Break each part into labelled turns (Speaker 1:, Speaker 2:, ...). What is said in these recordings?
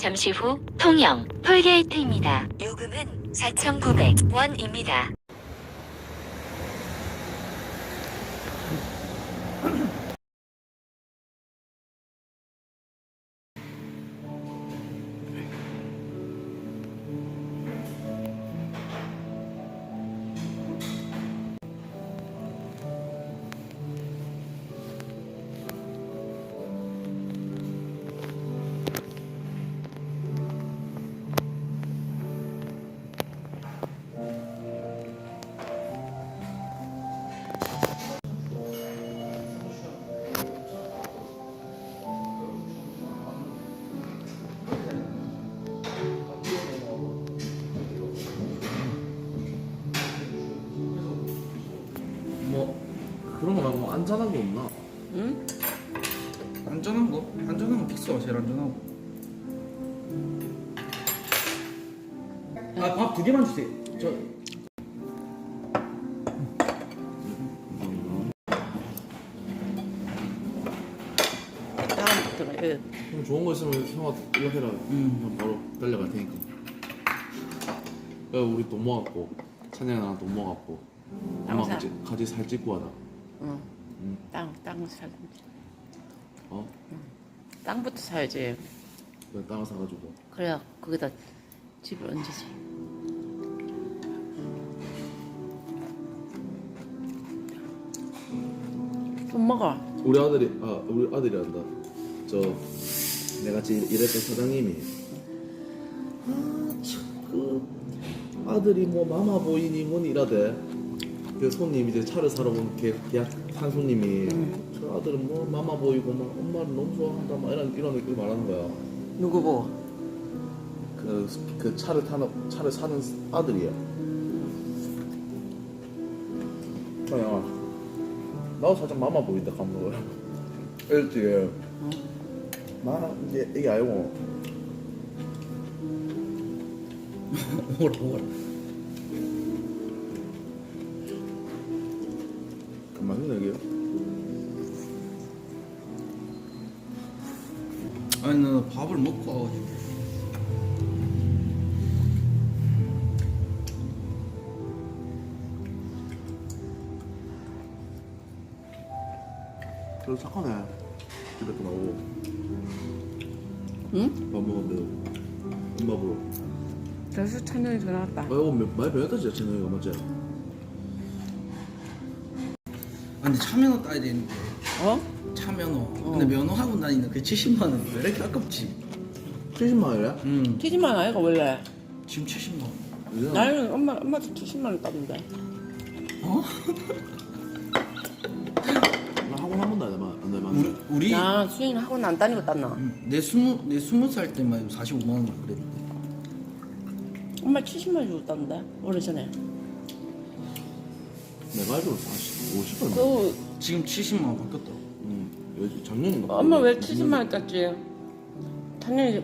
Speaker 1: 잠시 후 통영 톨게이트입니다. 요금은 4,900원입니다.
Speaker 2: 그런 거 말고 안전한 거 없나?
Speaker 3: 응?
Speaker 4: 안전한 거? 안전한 거 픽스가 제일 안전하고 아 밥 두 개만 주세요 저
Speaker 3: 다음부터는 예.
Speaker 2: 형 좋은 거 있으면 형한테 연락해라 형 바로 달려갈 테니까 야 우리 돈 모았고 찬양이 나랑 돈 모았고 엄마. 같이, 같이 살 찍고 하자
Speaker 3: 응.
Speaker 2: 응.
Speaker 3: 땅, 땅 사든지.
Speaker 2: 어?
Speaker 3: 땅부터 사야지.
Speaker 2: 내가 땅을 사가지고
Speaker 3: 그래야 거기다 집을 얹지. 좀 먹어.
Speaker 2: 우리 아들이 아 우리 아들이 한다 저 내가 같이 일했던 사장님이 아참그 아들이 뭐 마마 보이니 뭐니 이라대 그 손님 이제 차를 사러 온 계- 계약한 손님이 저 아들은 뭐 마마 보이고 막 엄마를 너무 좋아한다 막 이런 이런 느낌 말하는 거야.
Speaker 3: 누구 보고?
Speaker 2: 그, 그 차를 타는 차를 사는 아들이야. 야. 나도 살짝 마마 보인다 감독을 알지 나 이제 이게 알고.
Speaker 4: 먹어라 먹어라
Speaker 2: 그 맛있네 이게.
Speaker 4: 아니 나 밥을 먹고 와가지고.
Speaker 2: 그래도 착하네. 집에 또 나오고.
Speaker 3: 응?
Speaker 2: 밥 먹었는데. 엄마 보러
Speaker 3: 그래서 찬영이 전화 왔다.
Speaker 2: 아 이거 몇- 많이 배웠다 진짜. 진영이가 맞지?
Speaker 4: 아 근데 차면허 따야 되는데
Speaker 3: 어?
Speaker 4: 차면허 근데 면허하고 다니는 그 70만 원 왜 이렇게 아깝지
Speaker 2: 70만 원이야?
Speaker 4: 음
Speaker 3: 티지만 아이가 원래.
Speaker 4: 지금 70만 원
Speaker 2: 이제
Speaker 3: 나는 엄마 엄마도 70만 원 땄는데.
Speaker 4: 어?
Speaker 2: 나 학원 한 번도 안 해봐 안 해봐
Speaker 4: 우리 우리
Speaker 3: 나 수인 학원 안 다니고 땄나?
Speaker 4: 음, 내 스무 내 스무 살 때만 해도 45만 원 그랬는데
Speaker 3: 엄마 70만 원 주고 땄는데 오래 전에.
Speaker 2: 내가 알기로 40, 50원
Speaker 3: 그
Speaker 4: 지금 70만 원 바뀌었다.
Speaker 2: 응. 요- 작년인가?
Speaker 3: 엄마 왜 70만 원 땄지? 찬영이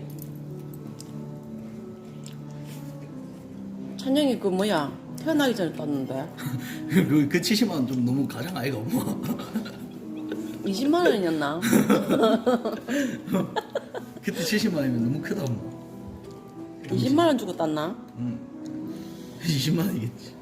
Speaker 3: 찬영이 그 뭐야? 태어나기 전에 땄는데.
Speaker 4: 그, 그 70만 원 좀 너무 가장 아이가 엄마.
Speaker 3: 20만 원이었나?
Speaker 4: 그때 70만 원이면 너무 크다 엄마.
Speaker 3: 20만 원 주고 땄나?
Speaker 4: 응. 20만 원이겠지?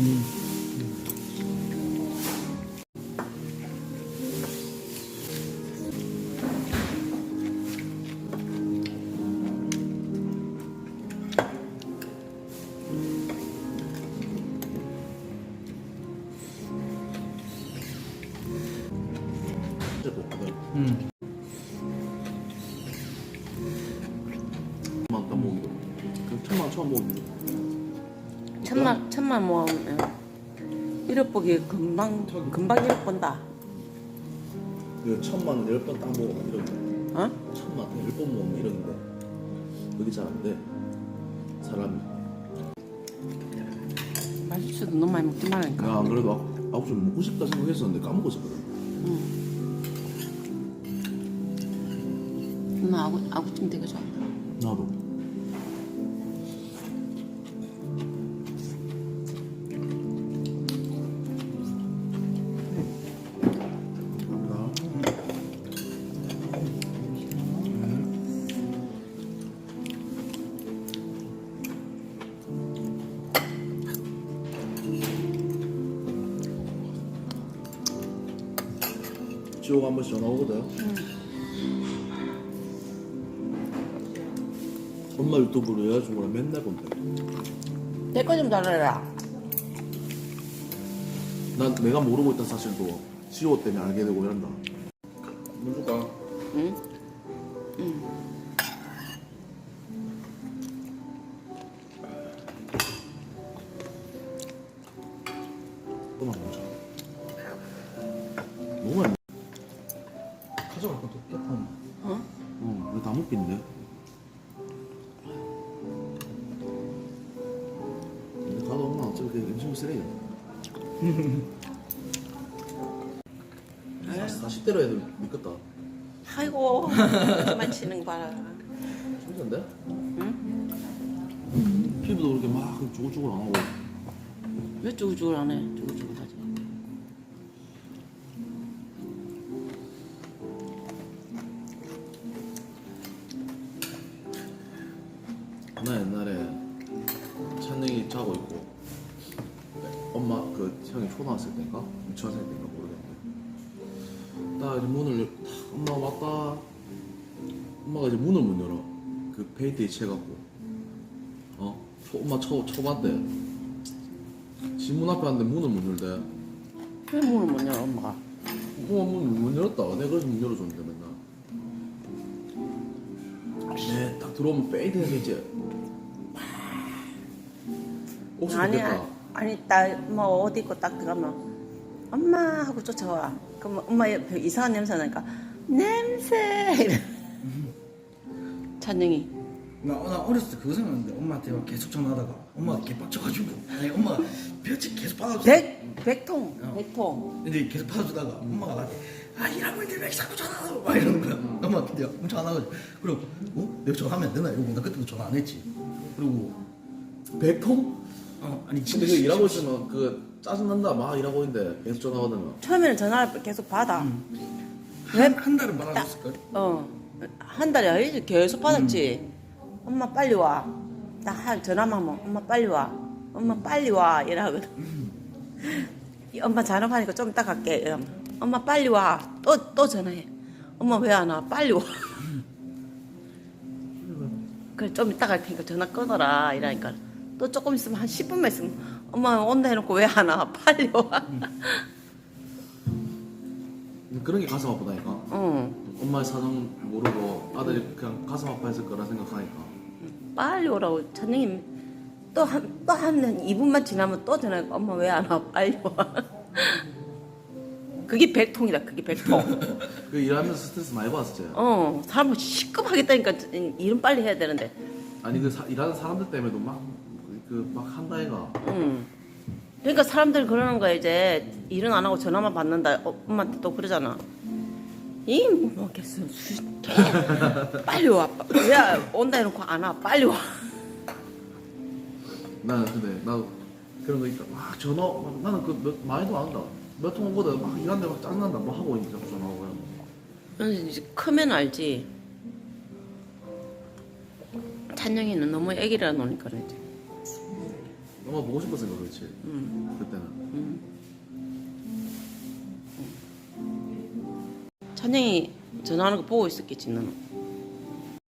Speaker 2: 음.
Speaker 4: 음.
Speaker 2: 막안 먹이거든. 그 천만 처음 먹이거든.
Speaker 3: 천만 천만 모으면 잃어보기 금방 금방 잃어본다.
Speaker 2: 그 천만 열번 딱 먹으면 이런데.
Speaker 3: 어?
Speaker 2: 천만 열번 먹으면 이런데. 그게 잘 안 돼. 사람이.
Speaker 3: 맛있어도 너무 많이 먹지 말라니까.
Speaker 2: 내가 안 그래도 아- 아홉 시 먹고 싶다 생각했었는데 까먹었었거든.
Speaker 3: 엄마 아구 아구찜 되게 좋아.
Speaker 2: 나도. 지호가 한 번씩 전화 오거든. 엄마 유튜브로 여자친구랑 맨날 본대.
Speaker 3: 내 거 좀 달아라.
Speaker 2: 난 내가 모르고 있던 사실도 지호 때문에 알게 되고 이런다. 물 줄까?
Speaker 3: 응? 응.
Speaker 2: 또만 먹자. 뭐가 가져 40대로 애들 믿겠다.
Speaker 3: 아이고 그만 치는 거 봐라.
Speaker 2: 신기한데?
Speaker 3: 응?
Speaker 2: 피부도 그렇게 막 주글주글 안 하고.
Speaker 3: 왜 쭈글쭈글 안 해? 쭈글쭈글 하지.
Speaker 2: 나 옛날에 찬영이 자고 있고 엄마 그 형이 초등학생 때인가? 유치원생 때인가 모르겠는데. 딱 이제 문을 열- 딱 엄마 왔다. 엄마가 이제 문을 못 열어. 그 페인트 이체해갖고. 어? 초, 엄마 초 초반때 집문 앞에 왔는데 문을 못 열대.
Speaker 3: 왜 문을 못 열어 엄마가?
Speaker 2: 엄마 문못 열었다. 내가 그래서 문 열어줬는데 맨날. 네 딱 들어오면 페인트에서 이제 옥수
Speaker 3: 아니
Speaker 2: 좋겠다
Speaker 3: 아니 딸뭐 어디 있고 딱 들어가면 엄마 하고 쫓아와. 그럼 엄마 옆에 이상한 냄새 나니까 냄새 이래. 찬영이
Speaker 4: 나, 나 어렸을 때 그거 생각났는데 엄마한테 막 계속 전화하다가 엄마가 개빡쳐가지고 아니 엄마 볕이 계속 받아주다
Speaker 3: 백 백통
Speaker 4: 어.
Speaker 3: 백통.
Speaker 4: 근데 계속 받아주다가 엄마가 나한테 아 일하고 있는데 왜 자꾸 전화하고 막 이러는 거야 엄마 근데 엄청 안 하가지고 그리고 어? 내가 전화하면 안 되나 이러고 나 그때도 전화 안 했지 그리고
Speaker 2: 백통?
Speaker 4: 어 아니
Speaker 2: 근데 그 일하고 있으면 그 짜증난다 막 일하고 있는데 계속 전화 받으면
Speaker 3: 처음에는 전화를 계속 받아.
Speaker 4: 한, 한 달은 받아줬을걸?
Speaker 3: 어. 한 달에 아니지 계속 받았지. 엄마 빨리 와. 나 한 전화만 하면 엄마 빨리 와. 엄마 빨리 와. 이러거든. 이 엄마 잔업하니까 좀 이따 갈게. 이러면 엄마 빨리 와. 또, 또 전화해. 엄마 왜 안 와? 빨리 와. 그래 좀 이따 갈 테니까 전화 끊어라. 이러니까 또 조금 있으면 한 10분만 있으면 엄마 온다 해놓고 왜 안 와? 빨리 와.
Speaker 2: 그런 게 가슴 아프다니까.
Speaker 3: 응.
Speaker 2: 엄마의 사정 모르고 아들이 그냥 가슴 아파했을 거라 생각하니까.
Speaker 3: 빨리 오라고. 찬영이 또한또한 2분만 지나면 또 전화해 엄마 왜 안 와? 빨리 와. 그게 백통이다 그게 백통.
Speaker 2: 그 일하면서 스트레스 많이 받았지
Speaker 3: 어 사람을 시급하겠다니까. 일은 빨리 해야 되는데.
Speaker 2: 아니 그 사- 일하는 사람들 때문에도 막 그 막 한다 애가.
Speaker 3: 응. 그러니까 사람들 그러는 거야 이제. 일은 안 하고 전화만 받는다. 어, 엄마한테 또 그러잖아. 이뭐 계속 수- 빨리 와 왜 온다 해놓고 안 와. 빨리 와.
Speaker 2: 나는 근데 나도 그런 거 있다. 막 전화 막 나는 그 몇, 많이도 안 한다. 몇 통 오거든. 막 일하는데 막 짜증난다. 뭐 하고 있는데 자꾸 전화 오고
Speaker 3: 그래서 이제 크면 알지. 찬영이는 너무 애기라 노니까 이제.
Speaker 2: 엄마 보고 싶었으니까 그렇지
Speaker 3: 음.
Speaker 2: 그때는
Speaker 3: 찬영이 전화하는 거 보고 있었겠지 너는.